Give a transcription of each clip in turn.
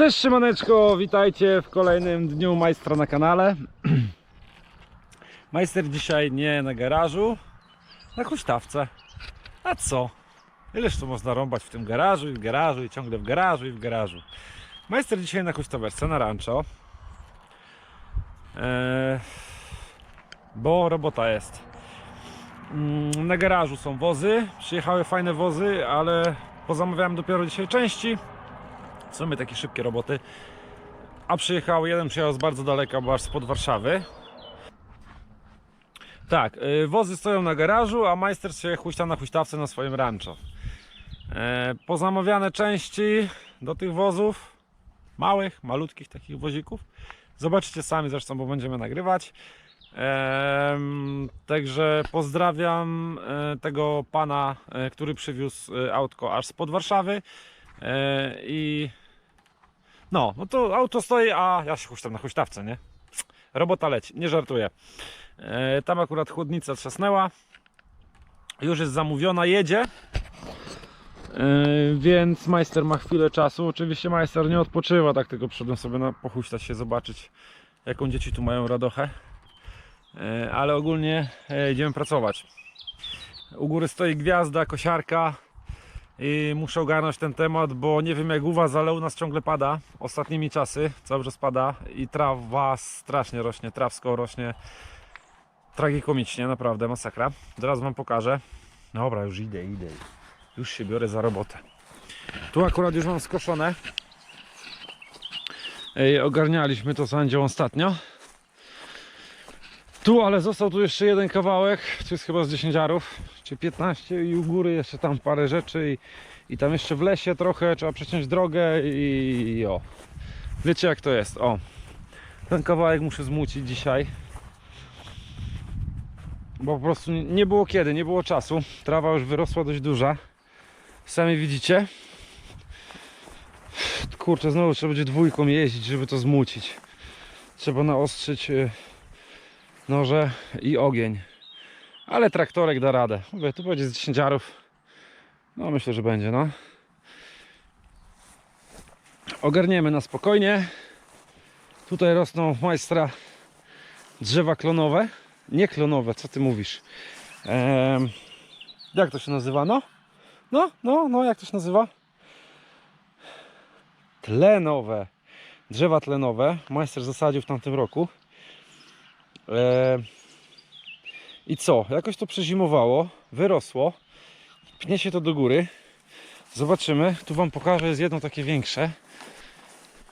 Cześć Szymaneczko, witajcie w kolejnym dniu Majstra na kanale. Majster dzisiaj nie na garażu, na huśtawce. A co? Ileż to można rąbać w tym garażu i w garażu i ciągle w garażu i w garażu. Majster dzisiaj na huśtaweczce, na rancho. Eee, bo robota jest. Mm, Na garażu są wozy, przyjechały fajne wozy, ale pozamawiałem dopiero dzisiaj części. W sumie takie szybkie roboty. A przyjechał, jeden przyjechał z bardzo daleka, bo aż spod Warszawy. Tak, y, wozy stoją na garażu, a majster się huśta na huśtawce na swoim rancho. E, Pozamawiane części do tych wozów, małych, malutkich takich wozików. Zobaczycie sami zresztą, bo będziemy nagrywać. Także pozdrawiam e, tego pana, e, który przywiózł autko aż spod Warszawy. I no, no to auto stoi, a ja się huśtam na huśtawce, nie? Robota leci, nie żartuję. E, Tam akurat chłodnica trzasnęła. Już jest zamówiona, jedzie. E, Więc majster ma chwilę czasu. Oczywiście majster nie odpoczywa, tak tylko przyszedłem sobie na pochuśtać się, zobaczyć jaką dzieci tu mają radochę. E, Ale ogólnie e, idziemy pracować. U góry stoi gwiazda, kosiarka i muszę ogarnąć ten temat, bo nie wiem jak u Was, ale u nas ciągle pada. Ostatnimi czasy cały czas pada i trawa strasznie rośnie, trawsko rośnie. Tragikomicznie, naprawdę masakra. Zaraz Wam pokażę. Dobra, już idę, idę. Już się biorę za robotę. Tu akurat już mam skoszone. Ogarnialiśmy to z ostatnio. Tu, ale został tu jeszcze jeden kawałek, to jest chyba z 10 arów, czy 15 i u góry jeszcze tam parę rzeczy i, i tam jeszcze w lesie trochę, trzeba przeciąć drogę i, i o. Wiecie jak to jest, o. Ten kawałek muszę zmucić dzisiaj. Bo po prostu nie- było kiedy, nie było czasu. Trawa już wyrosła dość duża. Sami widzicie. Kurczę, znowu trzeba będzie dwójką jeździć, żeby to zmucić. Trzeba naostrzyć y, noże i ogień. Ale traktorek da radę. Mówię, tu będzie z 10 arów. No myślę, że będzie, no. Ogarniemy na spokojnie. Tutaj rosną majstra drzewa klonowe. Nie klonowe, co ty mówisz? Em, jak to się nazywa? No? No, no, no, jak to się nazywa? Tlenowe. Drzewa tlenowe. Majster zasadził w tamtym roku. E, I co? Jakoś to przezimowało, wyrosło. Pnie się to do góry. Zobaczymy. Tu Wam pokażę, jest jedno takie większe.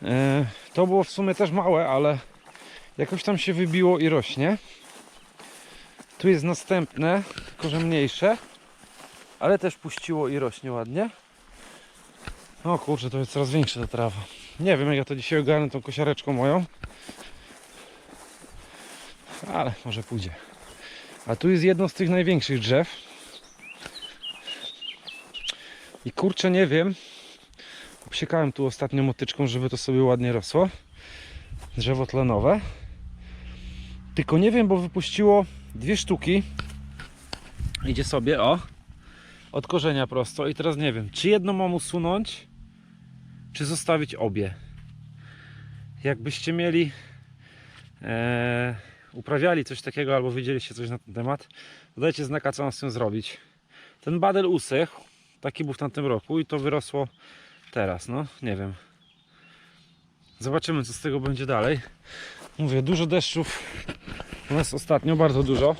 E, To było w sumie też małe, ale jakoś tam się wybiło i rośnie. Tu jest następne, tylko że mniejsze, ale też puściło i rośnie ładnie. O kurczę, to jest coraz większa ta trawa. Nie wiem, jak ja to dzisiaj ogarnę tą kosiareczką moją. Ale może pójdzie. A tu jest jedno z tych największych drzew. I kurczę, nie wiem. Obsiekałem tu ostatnio motyczką, żeby to sobie ładnie rosło. Drzewo tlenowe. Tylko nie wiem, bo wypuściło dwie sztuki. Idzie sobie, o. Od korzenia prosto. I teraz nie wiem, czy jedno mam usunąć, czy zostawić obie. Jakbyście mieli e, uprawiali coś takiego albo wiedzieliście coś na ten temat, to dajcie znaka, co mam z tym zrobić. Ten badel usechł, taki był w tamtym roku i to wyrosło teraz, no nie wiem. Zobaczymy, co z tego będzie dalej. Mówię, dużo deszczów u nas ostatnio, bardzo dużo.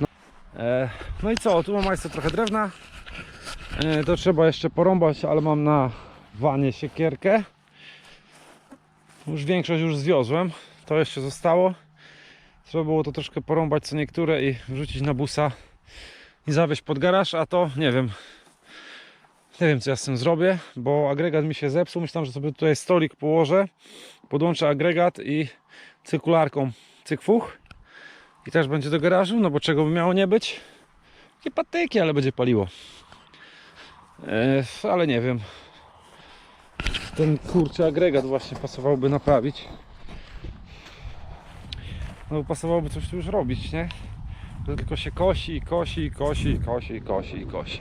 No, e, no i co, tu mam jeszcze trochę drewna. E, to trzeba jeszcze porąbać, ale mam na wanie siekierkę. Już większość już zwiozłem. To jeszcze zostało. Trzeba było to troszkę porąbać co niektóre i wrzucić na busa i zawieźć pod garaż, a to nie wiem. Nie wiem co ja z tym zrobię, bo agregat mi się zepsuł. Myślałem, że sobie tutaj stolik położę, podłączę agregat i cyrkularką cykfuch i też będzie do garażu, no bo czego by miało nie być? Takie patyki, ale będzie paliło. E, ale nie wiem. Ten kurczę agregat właśnie pasowałoby naprawić. No pasowałoby coś tu już robić, nie? Tylko się kosi, kosi, kosi, kosi, kosi, kosi.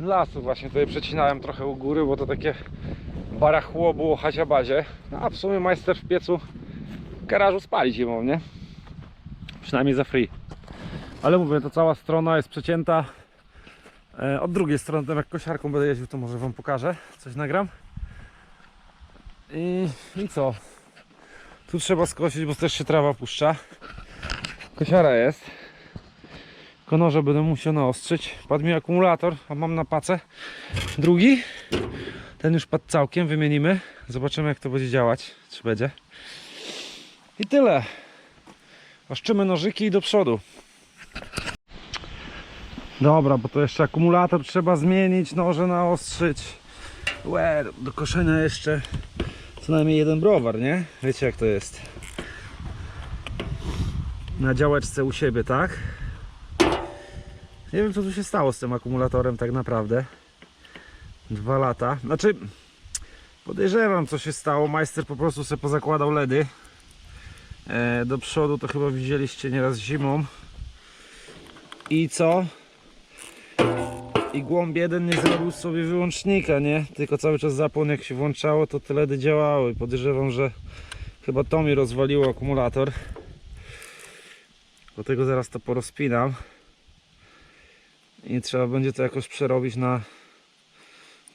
lasu właśnie tutaj przecinałem trochę u góry, bo to takie barachło było bazie. No, a w sumie majster w piecu w garażu spali zimą, nie? Przynajmniej za free. Ale mówię, to cała strona jest przecięta. E, od drugiej strony, tam jak kosiarką będę jeździł, to może wam pokażę, coś nagram. I, i co? Tu trzeba skosić, bo też się trawa puszcza. Kosiara jest. Konorze będę musiał naostrzyć. Padł mi akumulator, a mam na pacę drugi. Ten już padł całkiem, wymienimy. Zobaczymy jak to będzie działać, czy będzie. I tyle. Oszczymy nożyki i do przodu. Dobra, bo to jeszcze akumulator trzeba zmienić, noże naostrzyć. Łe, do koszenia jeszcze co najmniej jeden browar, nie? Wiecie jak to jest. Na działeczce u siebie, tak? Nie wiem co tu się stało z tym akumulatorem tak naprawdę. Dwa lata. Znaczy, podejrzewam co się stało. Majster po prostu sobie pozakładał ledy. E, do przodu to chyba widzieliście nieraz zimą. I co? I głąb jeden nie zrobił sobie wyłącznika, nie? Tylko cały czas zapłon jak się włączało, to te ledy działały. Podejrzewam, że chyba to mi rozwaliło akumulator. Dlatego zaraz to porozpinam. I trzeba będzie to jakoś przerobić na,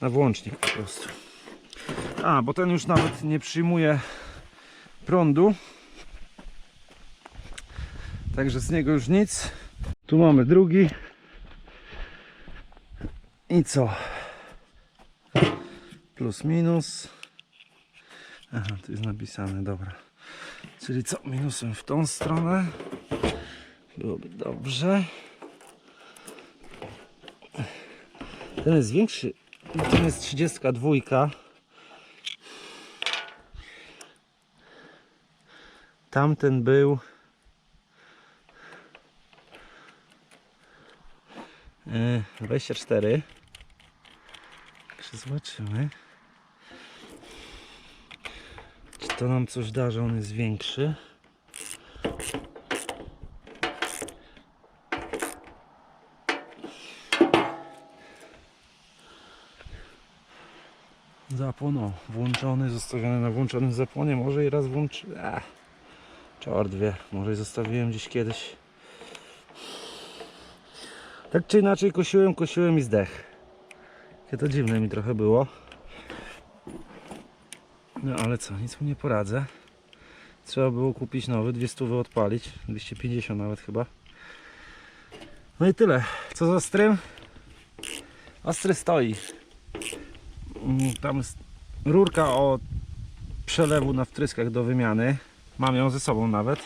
na włącznik po prostu. A, bo ten już nawet nie przyjmuje prądu. Także z niego już nic. Tu mamy drugi. I co? Plus minus. Aha, tu jest napisane, dobra. Czyli co? Minusem w tą stronę. Byłoby dobrze. Ten jest większy. Ten jest 32. Tamten był. e, 24. Czy zobaczymy. Czy to nam coś da, że on jest większy? Zapłon, o, włączony, zostawiony na włączonym zapłonie. Może i raz włączy. Ech, czort wie, może zostawiłem gdzieś kiedyś. Tak czy inaczej kosiłem, kosiłem i zdech. Jakie to dziwne mi trochę było. No ale co, nic mu nie poradzę. Trzeba było kupić nowy, dwie stówy odpalić, 250 nawet chyba. No i tyle. Co z ostrym? Ostry stoi. Mm, Tam jest rurka o przelewu na wtryskach do wymiany. Mam ją ze sobą nawet.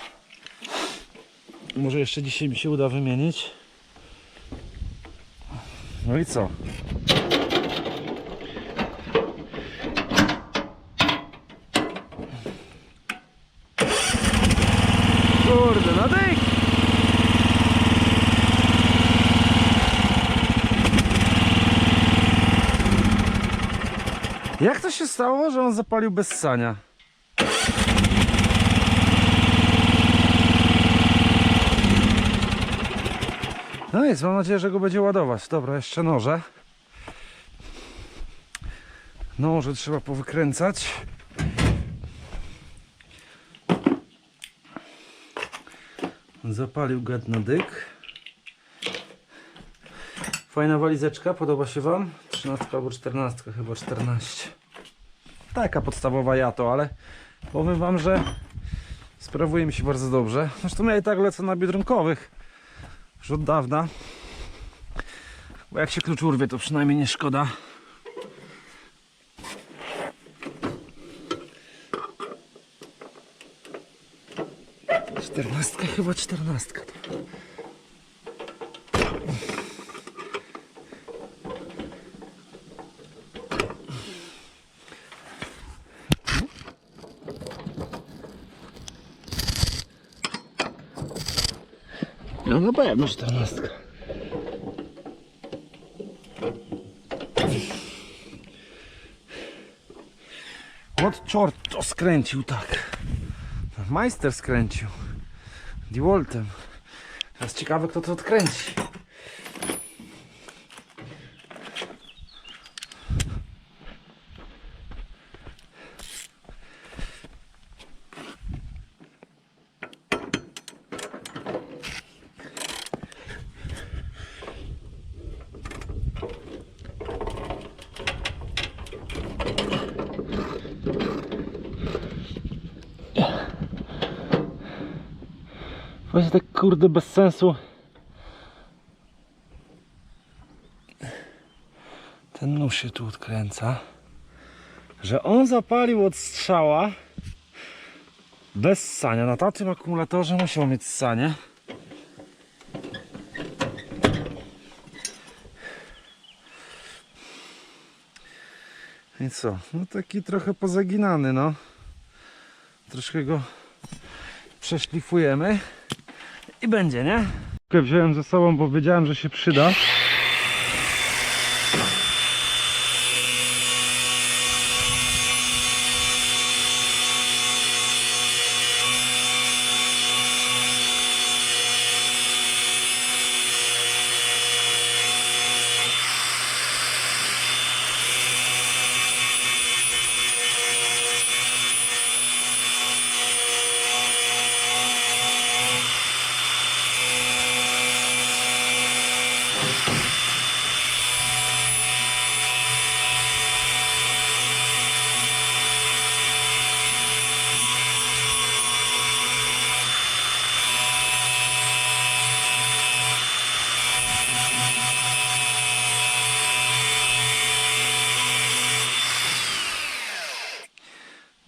Może jeszcze dzisiaj mi się uda wymienić. No i co? Kurde, no dyk! Jak to się stało, że on zapalił bez sania? No nic, mam nadzieję, że go będzie ładować. Dobra, jeszcze noże. Noże trzeba powykręcać. Zapalił gad na dyk. Fajna walizeczka, podoba się Wam? 13 albo 14, chyba 14. Taka podstawowa jato, ale powiem Wam, że sprawuje mi się bardzo dobrze. Zresztą ja i tak lecę na biedronkowych już od dawna. Bo jak się klucz urwie, to przynajmniej nie szkoda. Czternastka, chyba czternastka. No na pewno czternastka. Od czort to skręcił tak. Majster skręcił. Dewoltem. Teraz ciekawe kto to odkręci. Właśnie tak kurde bez sensu. Ten nóż się tu odkręca. Że on zapalił od strzała bez ssania. Na takim akumulatorze musiał mieć ssanie. I co? No taki trochę pozaginany, no. Troszkę go przeszlifujemy i będzie, nie? Wziąłem ze sobą, bo wiedziałem, że się przyda.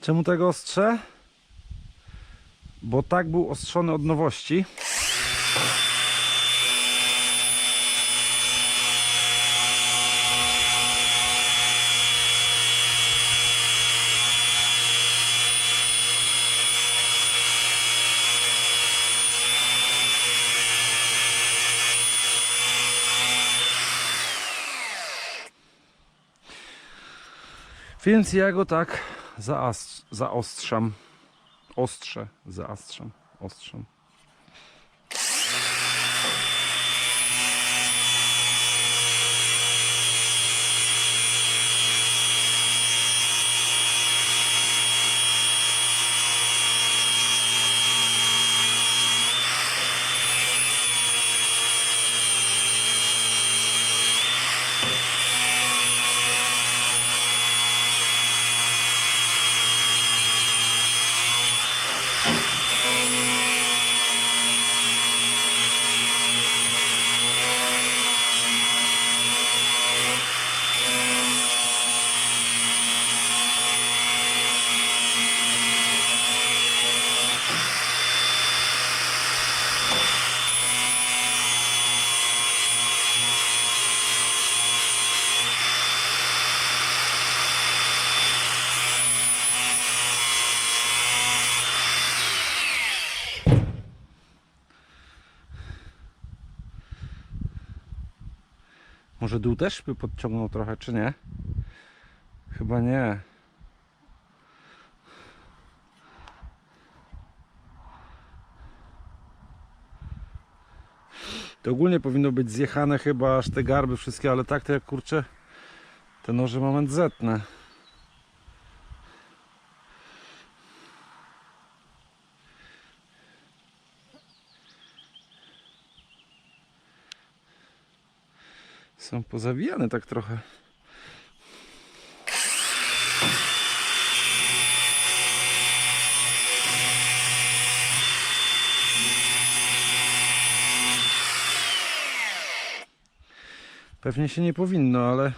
Czemu tego ostrze? Bo tak był ostrzony od nowości. Więc ja go tak zaostrzam. Ostrze, zaostrzam, ostrzam. Może dół też by podciągnął trochę, czy nie? Chyba nie. To ogólnie powinno być zjechane chyba aż te garby wszystkie, ale tak to jak kurczę te noże moment zetnę. Są pozawijane tak trochę. Pewnie się nie powinno, ale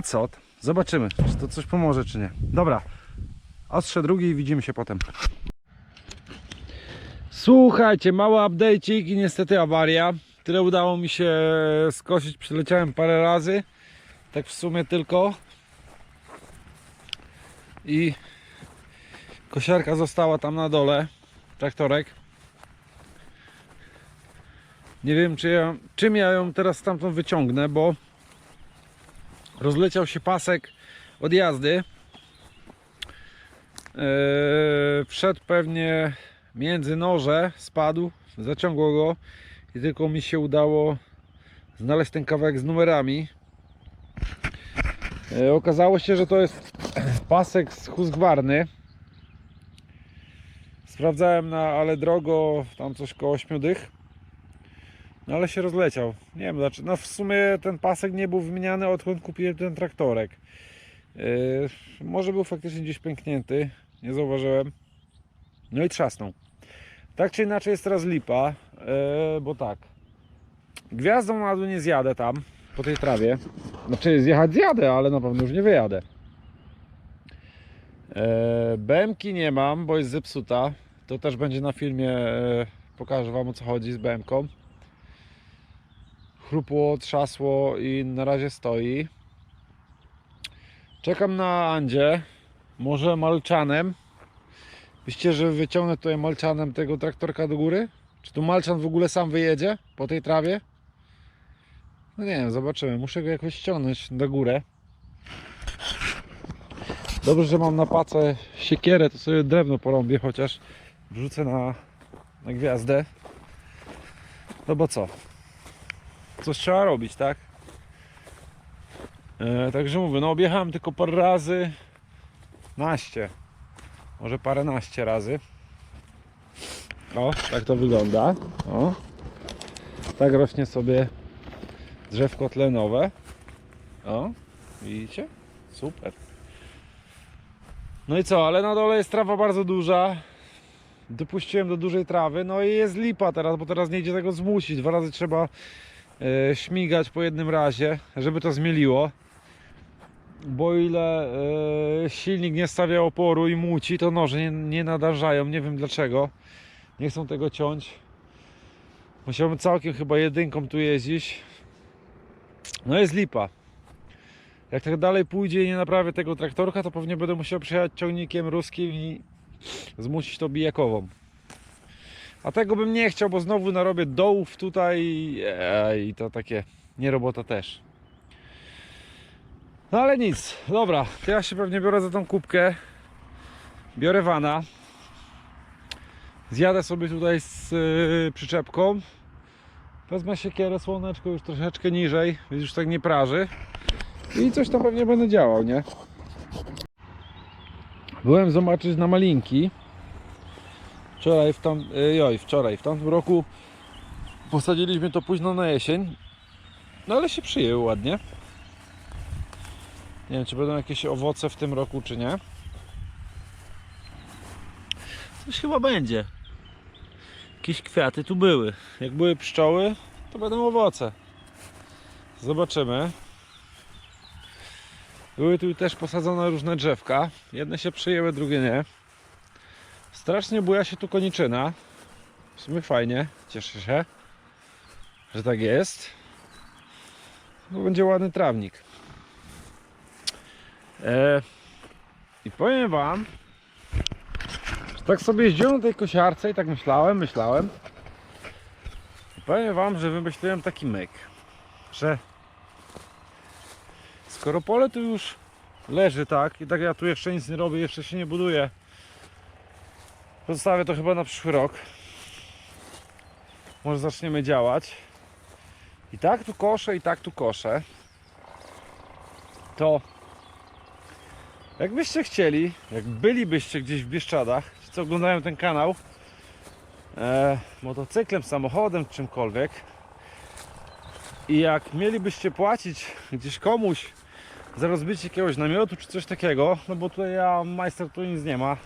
A co? Zobaczymy, czy to coś pomoże, czy nie. Dobra, ostrze drugi i widzimy się potem. Słuchajcie, mały update'ik i niestety awaria. Tyle udało mi się skosić, przyleciałem parę razy. Tak w sumie tylko. I kosiarka została tam na dole. Traktorek. Nie wiem, czy ja, czym ja ją teraz stamtąd wyciągnę, bo rozleciał się pasek od jazdy. Eee, wszedł pewnie między noże, spadł, zaciągło go i tylko mi się udało znaleźć ten kawałek z numerami. Eee, okazało się, że to jest pasek z Husqvarny Sprawdzałem na ale drogo, tam coś koło 8 dych. No ale się rozleciał. Nie wiem dlaczego. No w sumie ten pasek nie był wymieniany odkąd kupiłem ten traktorek. Yy, może był faktycznie gdzieś pęknięty. Nie zauważyłem. No i trzasnął. Tak czy inaczej jest teraz lipa, yy, bo tak. Gwiazdą na dół nie zjadę tam, po tej trawie. Znaczy zjechać zjadę, ale na pewno już nie wyjadę. E, BMK nie mam, bo jest zepsuta. To też będzie na filmie. E, pokażę Wam o co chodzi z BMK. Chrupło, trzasło i na razie stoi. Czekam na Andzie. Może malczanem. Myślicie, że wyciągnę tutaj malczanem tego traktorka do góry? Czy tu malczan w ogóle sam wyjedzie po tej trawie? No nie wiem, zobaczymy. Muszę go jakoś ściągnąć na górę. Dobrze, że mam na pacę siekierę, to sobie drewno porąbię chociaż. Wrzucę na, na gwiazdę. No bo co? Coś trzeba robić, tak? E, także mówię, no objechałem tylko parę razy. Naście. Może paręnaście razy. O, tak to wygląda. O. Tak rośnie sobie drzewko tlenowe. O, widzicie? Super. No i co, ale na dole jest trawa bardzo duża. Dopuściłem do dużej trawy, no i jest lipa teraz, bo teraz nie idzie tego zmusić. Dwa razy trzeba śmigać po jednym razie, żeby to zmieliło. Bo ile e, silnik nie stawia oporu i muci, to noże nie, nie nadarzają. Nie wiem dlaczego. Nie chcą tego ciąć. Musiałbym całkiem chyba jedynką tu jeździć. No jest lipa. Jak tak dalej pójdzie i nie naprawię tego traktorka, to pewnie będę musiał przyjechać ciągnikiem ruskim i zmusić to bijakową. A tego bym nie chciał, bo znowu narobię dołów tutaj i to takie nie robota też. No ale nic, dobra, to ja się pewnie biorę za tą kubkę. Biorę wana. Zjadę sobie tutaj z yy, przyczepką. Wezmę siekierę, słoneczko już troszeczkę niżej, więc już tak nie praży. I coś tam pewnie będę działał, nie? Byłem zobaczyć na malinki. Wczoraj w tam, y, joj, wczoraj, w tamtym roku posadziliśmy to późno na jesień. No ale się przyjęły ładnie. Nie wiem, czy będą jakieś owoce w tym roku, czy nie. Coś chyba będzie. Jakieś kwiaty tu były. Jak były pszczoły, to będą owoce. Zobaczymy. Były tu też posadzone różne drzewka. Jedne się przyjęły, drugie nie. Strasznie buja się tu koniczyna. W sumie fajnie, cieszę się, że tak jest. Bo będzie ładny trawnik. E, I powiem Wam, że tak sobie jeździłem tej kosiarce i tak myślałem, myślałem. I powiem Wam, że wymyśliłem taki myk, że Skoro pole tu już leży tak i tak ja tu jeszcze nic nie robię, jeszcze się nie buduję. Pozostawię to chyba na przyszły rok. Może zaczniemy działać. I tak tu koszę, i tak tu koszę. To jakbyście chcieli, jak bylibyście gdzieś w Bieszczadach, ci co oglądają ten kanał, e, motocyklem, samochodem, czymkolwiek, i jak mielibyście płacić gdzieś komuś za rozbicie jakiegoś namiotu czy coś takiego, no bo tutaj ja majster tu nic nie ma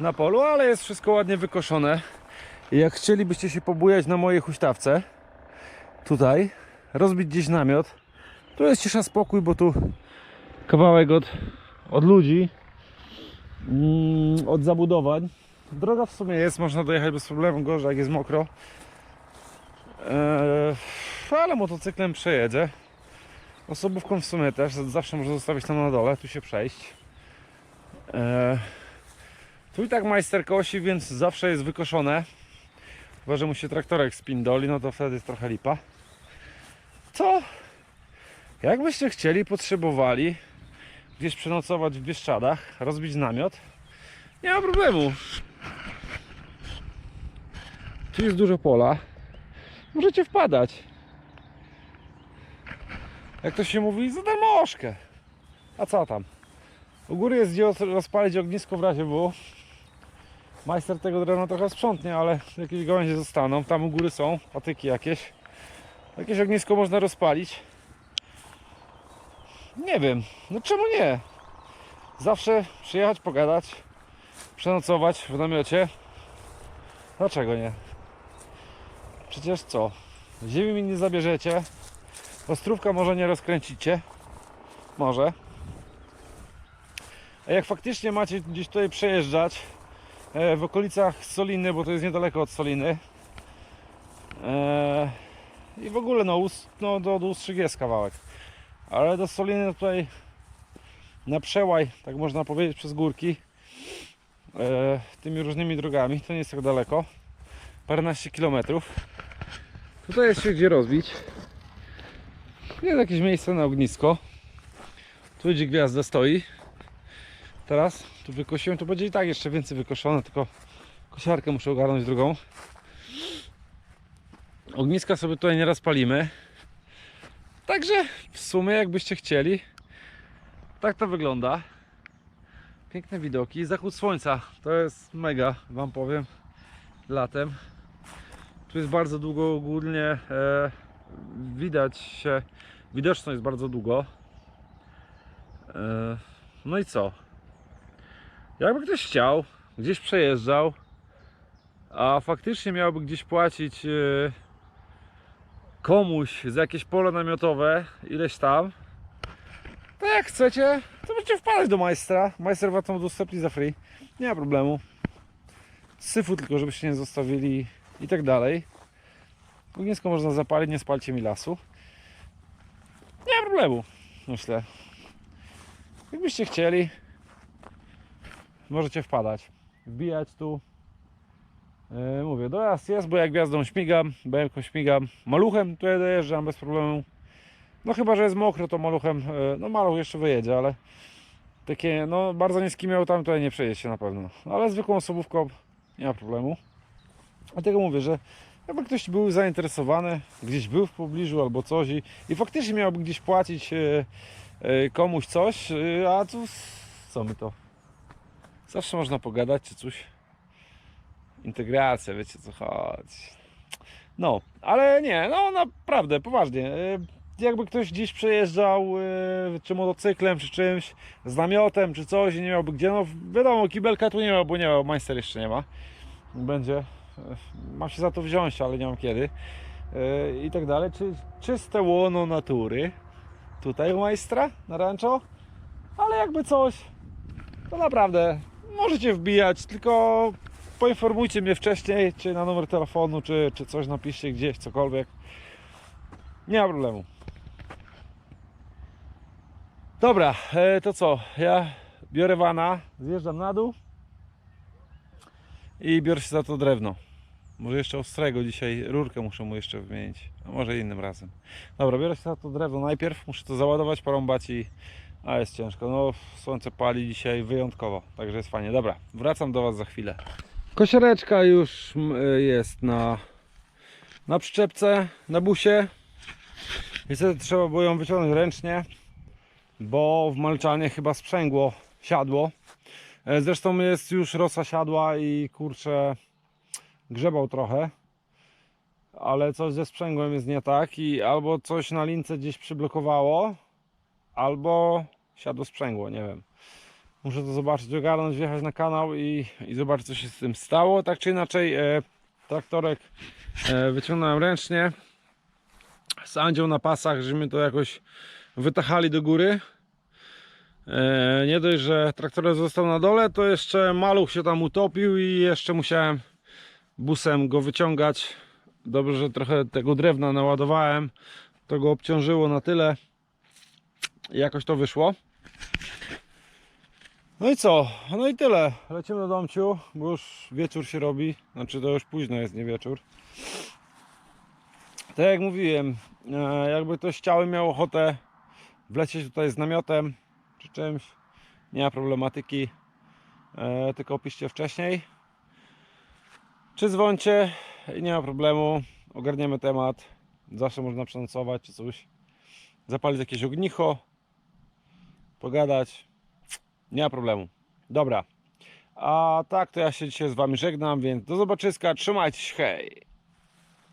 na polu, ale jest wszystko ładnie wykoszone. Jak chcielibyście się pobujać na mojej huśtawce, tutaj, rozbić gdzieś namiot, tu jest cisza spokój, bo tu kawałek od, od ludzi, mm, od zabudowań. Droga w sumie jest, można dojechać bez problemu, gorzej jak jest mokro. Eee, ale motocyklem przejedzie. Osobówką w sumie też, zawsze można zostawić tam na dole, tu się przejść. Eee, tu i tak majster kosi, więc zawsze jest wykoszone. Chyba, że mu się traktorek spindoli, no to wtedy jest trochę lipa. To jakbyście chcieli, potrzebowali gdzieś przenocować w Bieszczadach, rozbić namiot, nie ma problemu. Tu jest dużo pola. Możecie wpadać. Jak to się mówi, za darmożkę. A co tam? U góry jest gdzie rozpalić ognisko w razie W. Majster tego drewna trochę sprzątnie, ale jakieś gałęzie zostaną. Tam u góry są patyki jakieś. Jakieś ognisko można rozpalić. Nie wiem, no czemu nie? Zawsze przyjechać, pogadać, przenocować w namiocie. Dlaczego nie? Przecież co? Ziemi mi nie zabierzecie. Ostrówka może nie rozkręcicie. Może. A jak faktycznie macie gdzieś tutaj przejeżdżać w okolicach Soliny, bo to jest niedaleko od Soliny. E, I w ogóle no, no do, do Ustrzyk jest kawałek. Ale do Soliny tutaj na przełaj, tak można powiedzieć, przez górki e, tymi różnymi drogami, to nie jest tak daleko. Paręnaście kilometrów. Tutaj jest się gdzie rozbić. Jest jakieś miejsce na ognisko. Tu gdzie gwiazda stoi. Teraz tu wykosiłem, to będzie i tak jeszcze więcej wykoszone, tylko kosiarkę muszę ogarnąć drugą. Ogniska sobie tutaj nie rozpalimy. Także w sumie jakbyście chcieli, tak to wygląda. Piękne widoki. Zachód słońca to jest mega, wam powiem, latem. Tu jest bardzo długo ogólnie, e, widać się, widoczność jest bardzo długo. E, no i co? Jakby ktoś chciał, gdzieś przejeżdżał, a faktycznie miałby gdzieś płacić e, komuś za jakieś pole namiotowe, ileś tam, to jak chcecie, to będziecie wpadać do majstra. Majster wam to udostępni za free. Nie ma problemu. Syfu tylko, żebyście nie zostawili i tak dalej. Ognisko można zapalić, nie spalcie mi lasu. Nie ma problemu, myślę. Jakbyście chcieli, możecie wpadać. Wbijać tu. Yy, mówię, dojazd jest, bo jak gwiazdą śmigam, bęką śmigam, maluchem tutaj dojeżdżam bez problemu. No chyba, że jest mokro, to maluchem, e, no maluch jeszcze wyjedzie, ale takie, no bardzo niski miał tam, tutaj nie przejedzie się na pewno. No, ale zwykłą osobówką nie ma problemu. Dlatego mówię, że jakby ktoś był zainteresowany, gdzieś był w pobliżu albo coś i, i faktycznie miałby gdzieś płacić e, e, komuś coś, e, a tu co my to? Zawsze można pogadać czy coś. Integracja, wiecie co chodzi. No, ale nie, no naprawdę, poważnie. e, Jakby ktoś gdzieś przejeżdżał, e, czy motocyklem, czy czymś, z namiotem, czy coś i nie miałby gdzie, no wiadomo, kibelka tu nie ma, bo nie ma, majster jeszcze nie ma. Będzie, e, mam się za to wziąć, ale nie mam kiedy. I tak dalej. Czy, czyste łono natury tutaj u majstra na rancho, ale jakby coś, to naprawdę możecie wbijać, tylko poinformujcie mnie wcześniej, czy na numer telefonu, czy, czy coś napiszcie gdzieś, cokolwiek. Nie ma problemu. Dobra, e, to co? Ja biorę wana, zjeżdżam na dół i biorę się za to drewno. Może jeszcze ostrego dzisiaj, rurkę muszę mu jeszcze wymienić, a może innym razem. Dobra, biorę się za to drewno najpierw, muszę to załadować, porąbać i... A jest ciężko, no słońce pali dzisiaj wyjątkowo, także jest fajnie. Dobra, wracam do Was za chwilę. Kosiareczka już y, jest na, na przyczepce, na busie. Niestety trzeba było ją wyciągnąć ręcznie, bo w malczanie chyba sprzęgło siadło. E, Zresztą jest już rosa siadła i kurczę grzebał trochę. Ale coś ze sprzęgłem jest nie tak i albo coś na lince gdzieś przyblokowało, albo siadło sprzęgło, nie wiem. Muszę to zobaczyć, ogarnąć, wjechać na kanał i, i zobaczyć co się z tym stało. Tak czy inaczej e, traktorek e, wyciągnąłem ręcznie z Andzią na pasach, żeśmy to jakoś wytachali do góry. E, nie dość, że traktorek został na dole, to jeszcze maluch się tam utopił i jeszcze musiałem busem go wyciągać. Dobrze, że trochę tego drewna naładowałem. To go obciążyło na tyle. Jakoś to wyszło. No i co? No i tyle. Lecimy do domciu, bo już wieczór się robi. Znaczy to już późno jest, nie wieczór. Tak jak mówiłem, e, jakby ktoś chciał miał ochotę wlecieć tutaj z namiotem czy czymś, nie ma problematyki. E, Tylko opiszcie wcześniej. Czy dzwońcie i nie ma problemu. Ogarniemy temat. Zawsze można przenocować czy coś. Zapalić jakieś ognicho. Pogadać. Nie ma problemu. Dobra. A tak to ja się dzisiaj z Wami żegnam, więc do zobaczyska, trzymajcie się, hej!